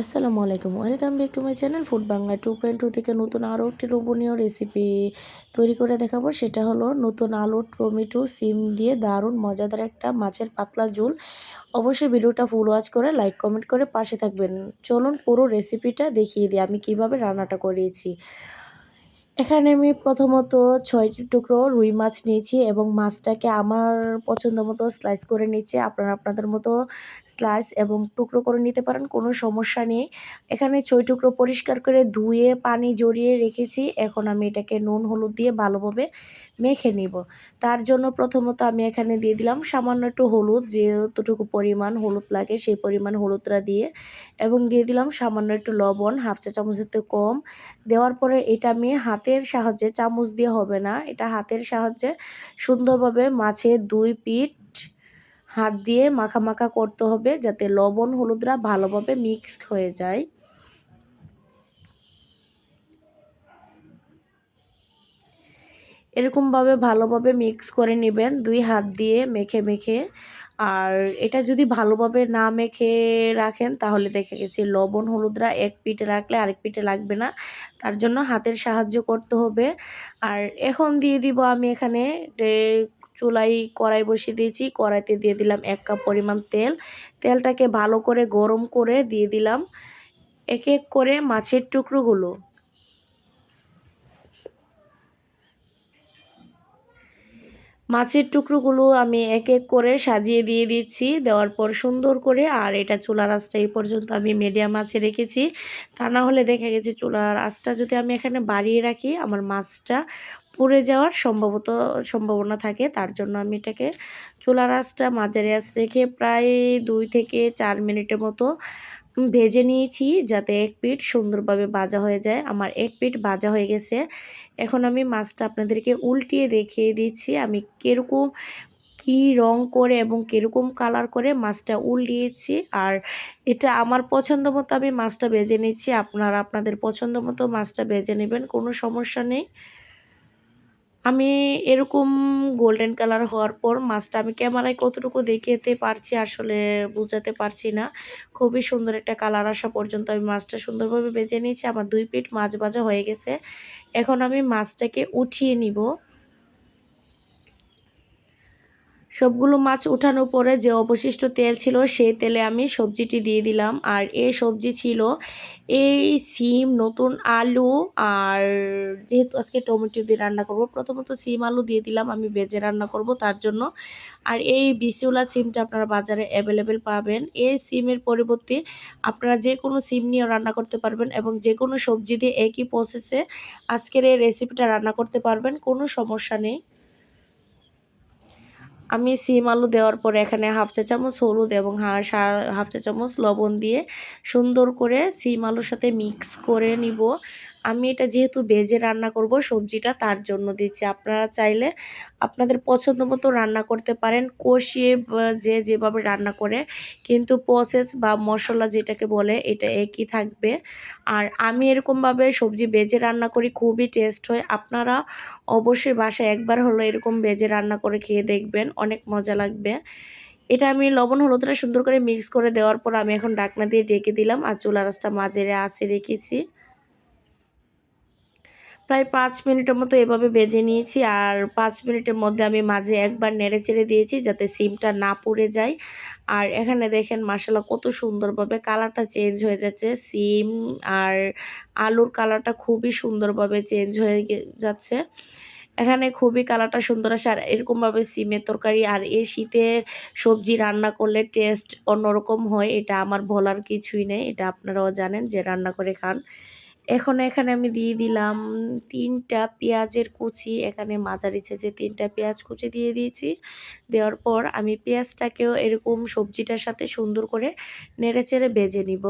আসসালামু আলাইকুম। Welcome back to my channel food Bangla two point two থেকে নতুন আরও একটি লোভনীয় রেসিপি তৈরি করে দেখাবো। সেটা হলো নতুন আলু টমেটো, সিম দিয়ে দারুণ মজাদার একটা মাছের পাতলা ঝোল। অবশ্যই ভিডিওটা ফুল ওয়াচ করে লাইক কমেন্ট করে পাশে থাকবেন। চলুন পুরো রেসিপিটা দেখিয়ে দিই, আমি কীভাবে রান্নাটা করিয়েছি এখানে আমি প্রথমত ছয়টি টুকরো রুই মাছ নিয়েছি এবং মাছটাকে আমার পছন্দ মতো স্লাইস করে নিয়েছি। আপনারা আপনাদের মতো স্লাইস এবং টুকরো করে নিতে পারেন, কোনো সমস্যা নেই। এখানে ছয় টুকরো পরিষ্কার করে ধুয়ে পানি জড়িয়ে রেখেছি। এখন আমি এটাকে নুন, হলুদ দিয়ে ভালোভাবে মেখে নিব। তার জন্য প্রথমত আমি এখানে দিয়ে দিলাম সামান্য একটু হলুদ, যেতটুকু পরিমাণ হলুদ লাগে সেই পরিমাণ হলুদটা দিয়ে এবং দিয়ে দিলাম সামান্য একটু লবণ, হাফ চা চামচের কম। দেওয়ার পরে এটা আমি হাতের সাহায্যে, চামচ দিয়ে হবে না। এটা হাতের সাহায্যে সুন্দরভাবে মাছের দুই পিঠ হাত দিয়ে মাখা মাখা করতে হবে যাতে লবণ, হলুদরা ভালোভাবে মিক্সড হয়ে যায়। এরকমভাবে ভালোভাবে মিক্স করে নেবেন। দুই হাত দিয়ে মেখে মেখে। আর এটা যদি ভালোভাবে না মেখে রাখেন, তাহলে দেখে গেছি লবণ, হলুদরা এক পিঠে রাখলে আরেক পিঠে লাগবে না। তার জন্য হাতের সাহায্য করতে হবে। আর এখন দিয়ে দিব আমি এখানে চুলাই কড়াই বসিয়ে দিয়েছি। কড়াইতে দিয়ে দিলাম এক কাপ পরিমাণ তেল। তেলটাকে ভালো করে গরম করে দিয়ে দিলাম। এক এক করে মাছের টুকরোগুলো। মাছের টুকরোগুলো আমি এক এক করে সাজিয়ে দিয়ে দিচ্ছি। দেওয়ার পর সুন্দর করে, আর এটা চুলার আঁচটা এই পর্যন্ত আমি মিডিয়াম আঁচে রেখেছি। তা না হলে দেখা গেছে চুলার আঁচটা যদি আমি এখানে বাড়িয়ে রাখি, আমার মাছটা পুড়ে যাওয়ার সম্ভবত, সম্ভাবনা থাকে। তার জন্য আমি এটাকে চুলার আঁচটা মাঝারি আঁচ রেখে প্রায় দুই থেকে চার মিনিটের মতো ভেজে নিয়েছি যাতে এক পিঠ সুন্দরভাবে ভাজা হয়ে যায়। আমার এক পিঠ ভাজা হয়ে গেছে। এখন আমি মাছটা আপনাদেরকে উল্টিয়ে দেখিয়ে দিচ্ছি। আমি কীরকম, কি রং করে এবং কীরকম কালার করে মাছটা উল্টিয়েছি। আর এটা আমার পছন্দ মতো আমি মাছটা বেজে নিচ্ছি। আপনারা আপনাদের পছন্দ মতো মাছটা বেজে নেবেন, কোনো সমস্যা নেই। আমি এরকম গোল্ডেন কালার হওয়ার পর মাছটা আমি ক্যামেরায় কতটুকু দেখাতে পারছি আসলে বোঝাতে পারছি না। খুবই সুন্দর একটা কালার আসা পর্যন্ত আমি মাছটা সুন্দরভাবে বেজে নিয়েছি। আমার দুই পিঠ মাছ ভাজা হয়ে গেছে। এখন আমি মাছটাকে উঠিয়ে নিব। সবগুলো মাছ উঠানোর পরে যে অবশিষ্ট তেল ছিল সেই তেলে আমি সবজিটি দিয়ে দিলাম। আর এই সবজি ছিল এই সিম, নতুন আলু, আর যেহেতু আজকে টমেটো দিয়ে রান্না করব, প্রথমত সিম আলু দিয়ে দিলাম, আমি ভেজে রান্না করব তার জন্য। আর এই বিসিউলা সিমটা আপনারা বাজারে অ্যাভেলেবেল পাবেন। এই সিমের পরিবর্তে আপনারা যে কোনো সিম নিয়েও রান্না করতে পারবেন এবং যে কোনো সবজি দিয়ে একই প্রসেসে আজকের এই রেসিপিটা রান্না করতে পারবেন, কোনো সমস্যা নেই। আমি সিম আলু দেওয়ার পরে এখানে হাফ চা চামচ হলুদ এবং হাফ চা চামচ লবণ দিয়ে সুন্দর করে সিম আলুর সাথে মিক্স করে নিব। আমি এটা যেহেতু ভেজে রান্না করব, সবজিটা তার জন্য দিচ্ছি। আপনারা চাইলে আপনাদের পছন্দ মতো রান্না করতে পারেন, কষিয়ে যে যেভাবে রান্না করে, কিন্তু প্রসেস বা মশলা যেটাকে বলে, এটা একই থাকবে। আর আমি এরকমভাবে সবজি বেজে রান্না করি, খুবই টেস্ট হয়। আপনারা অবশ্যই বাসায় একবার হলো এরকম বেজে রান্না করে খেয়ে দেখবেন, অনেক মজা লাগবে। এটা আমি লবণ হলুদটা সুন্দর করে মিক্স করে দেওয়ার পর আমি এখন ডাকনা দিয়ে ডেকে দিলাম আর চুলা রাসটা মাঝে আসে রেখেছি। প্রায় পাঁচ মিনিটের মতো এভাবে বেজে নিয়েছি আর পাঁচ মিনিটের মধ্যে আমি মাঝে একবার নেড়ে চেড়ে দিয়েছি যাতে সিমটা না পুড়ে যায়। আর এখানে দেখেন মশলা কত সুন্দরভাবে কালারটা চেঞ্জ হয়ে যাচ্ছে। সিম আর আলুর কালারটা খুবই সুন্দরভাবে চেঞ্জ হয়ে যাচ্ছে। এখানে খুবই কালারটা সুন্দর আসে আর এরকমভাবে সিমের তরকারি আর এই শীতের সবজি রান্না করলে টেস্ট অন্যরকম হয়, এটা আমার বলার কিছুই নেই। এটা আপনারাও জানেন যে রান্না করে খান। এখন এখানে আমি দিয়ে দিলাম তিনটা পেঁয়াজের কুচি। এখানে মাঝারি যে তিনটা পেঁয়াজ কুচি দিয়ে দিয়েছি। দেওয়ার পর আমি পেঁয়াজটাকেও এরকম সবজিটার সাথে সুন্দর করে নেড়ে চেড়ে বেজে নিব।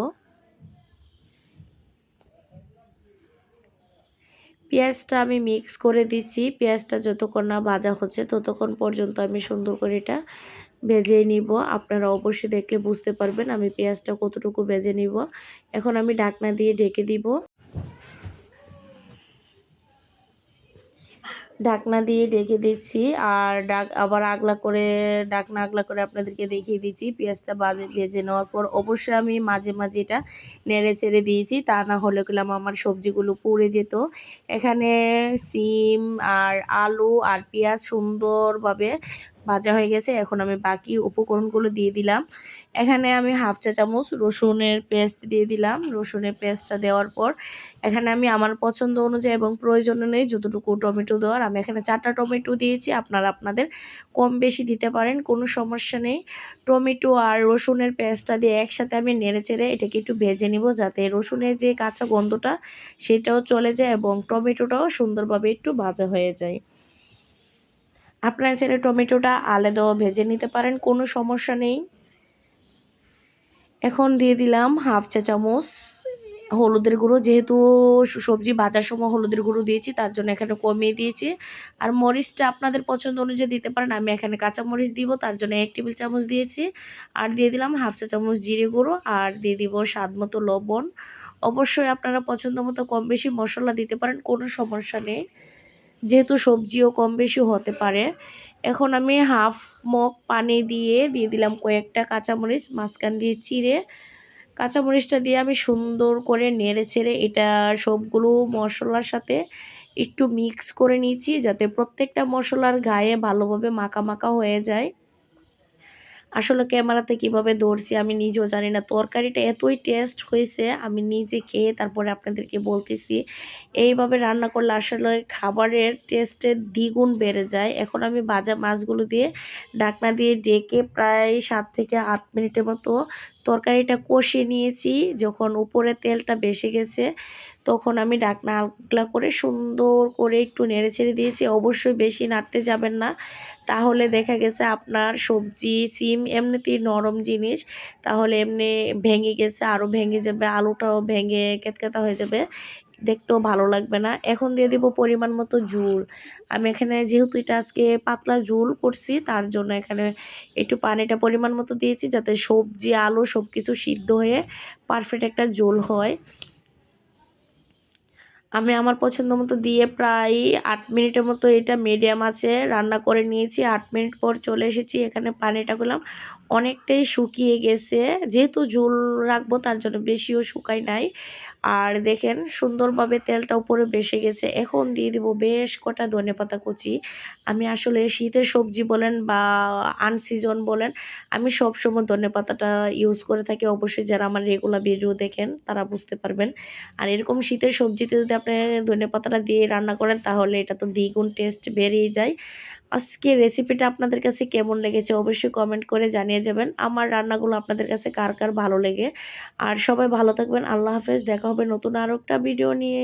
পেঁয়াজটা আমি মিক্স করে দিচ্ছি। পেঁয়াজটা যতক্ষণ না ভাজা হচ্ছে ততক্ষণ পর্যন্ত আমি সুন্দর করে এটা ভেজে নিব। আপনারা অবশ্যই দেখলে বুঝতে পারবেন আমি পেঁয়াজটা কতটুকু ভেজে নিব। এখন আমি ডাকনা দিয়ে ঢেকে দিব। ঢাকনা দিয়ে ঢেকে দিচ্ছি আর ডাক, আবার আগলা করে ডাকনা আগলা করে আপনাদেরকে দেখিয়ে দিচ্ছি। পেঁয়াজটা বাজে, ভেজে নেওয়ার পর অবশ্যই আমি মাঝে মাঝে এটা নেড়ে চেড়ে দিয়েছি, তা না হলে গেলাম আমার সবজিগুলো পুড়ে যেত। এখানে সিম আর আলু আর পেঁয়াজ সুন্দরভাবে ভাজা হয়ে গেছে। এখন আমি বাকি উপকরণগুলো দিয়ে দিলাম। এখানে আমি হাফ চা চামচ রসুনের পেস্ট দিয়ে দিলাম। রসুনের পেস্টটা দেওয়ার পর এখানে আমি আমার পছন্দ অনুযায়ী এবং প্রয়োজন নেই যতটুকু টমেটো দেওয়ার, আমি এখানে চারটা টমেটো দিয়েছি। আপনারা আপনাদের কম বেশি দিতে পারেন, কোনো সমস্যা নেই। টমেটো আর রসুনের পেস্টটা দিয়ে একসাথে আমি নেড়ে চেড়ে এটাকে একটু ভেজে নিব যাতে রসুনের যে কাঁচা গন্ধটা সেটাও চলে যায় এবং টমেটোটাও সুন্দরভাবে একটু ভাজা হয়ে যায়। আপনারা চাইলে টমেটোটা আলাদাও ভেজে নিতে পারেন, কোনো সমস্যা নেই। এখন দিয়ে দিলাম হাফ চা চামচ হলুদের গুঁড়ো। যেহেতু সবজি ভাজার সময় হলুদের গুঁড়ো দিয়েছি, তার জন্য এখানে কমিয়ে দিয়েছি। আর মরিচটা আপনাদের পছন্দ অনুযায়ী দিতে পারেন, আমি এখানে কাঁচা মরিচ দিব, তার জন্য এক টেবিল চামচ দিয়েছি। আর দিয়ে দিলাম হাফ চা চামচ জিরে গুঁড়ো, আর দিয়ে দিব স্বাদ মতো লবণ। অবশ্যই আপনারা পছন্দ মতো কম বেশি মশলা দিতে পারেন, কোনো সমস্যা নেই। যেহেতু সবজিও কম বেশি হতে পারে। এখন আমি হাফ মগ পানি দিয়ে দিয়ে দিলাম কয়েকটা কাঁচামরিচ, মাঝখান দিয়ে চিড়ে। কাঁচামরিচটা দিয়ে আমি সুন্দর করে নেড়ে ছেড়ে এটা সবগুলো মশলার সাথে একটু মিক্স করে নিয়েছি যাতে প্রত্যেকটা মশলার গায়ে ভালোভাবে মাখা মাখা হয়ে যায়। আসলে ক্যামেরাতে কীভাবে ধরছি আমি নিজেও জানি না। তরকারিটা এতই টেস্ট হয়েছে, আমি নিজে খেয়ে তারপরে আপনাদেরকে বলতেছি। এইভাবে রান্না করলে আসলে খাবারের টেস্টের দ্বিগুণ বেড়ে যায়। এখন আমি ভাজা মাছগুলো দিয়ে ডাকনা দিয়ে ডেকে প্রায় সাত থেকে আট মিনিটের মতো তরকারিটা কষিয়ে নিয়েছি। যখন উপরে তেলটা বেসে গেছে তখন আমি ডাকনা আগলা করে সুন্দর করে একটু নেড়ে ছেড়ে দিয়েছি। অবশ্যই বেশি নাড়তে যাবেন না। তাহলে দেখা গেছে আপনার সবজি, সিম এমনিতেই নরম জিনিস। তাহলে এমনি ভেঙে গেছে আরও ভেঙে যাবে, আলুটাও ভেঙে কেতকেতা হয়ে যাবে। দেখতেও ভালো লাগবে না। এখন দিয়ে দিব পরিমাণ মতো ঝুল। আমি এখানে যেহেতু এটা আজকে পাতলা ঝুল করছি, তার জন্য এখানে একটু পানিটা পরিমাণ মতো দিয়েছি যাতে সবজি, আলু সব কিছু সিদ্ধ হয়ে পারফেক্ট একটা ঝোল হয়। আমি আমার পছন্দ মতো দিয়ে প্রায় আট মিনিটের মতো এটা মিডিয়াম আছে। রান্না করে নিয়েছি, আট মিনিট পর চলে এসেছি, এখানে পানিটা করলাম অনেকটাই শুকিয়ে গেছে। যেহেতু ঝোল রাখব, তার জন্য বেশিও শুকাই নাই। আর দেখেন সুন্দরভাবে তেলটা উপরে বেসে গেছে। এখন দিয়ে দিব বেশ কটা ধনে পাতা কুচি। আমি আসলে শীতের সবজি বলেন বা আনসিজন বলেন, আমি সবসময় ধনে পাতাটা ইউজ করে থাকি। অবশ্যই যারা আমার রেগুলার ভিডিও দেখেন, তারা বুঝতে পারবেন। আর এরকম শীতের সবজিতে যদি আপনি ধনে পাতাটা দিয়ে রান্না করেন, তাহলে এটা তো দ্বিগুণ টেস্ট বেড়েই যায়। আজকে রেসিপিটা আপনাদের কাছে কেমন লেগেছে অবশ্যই কমেন্ট করে জানিয়ে যাবেন। আমার রান্নাগুলো আপনাদের কাছে কার কার ভালো লেগে? আর সবাই ভালো থাকবেন। আল্লাহ হাফেজ। দেখা হবে নতুন আরও একটা ভিডিও নিয়ে।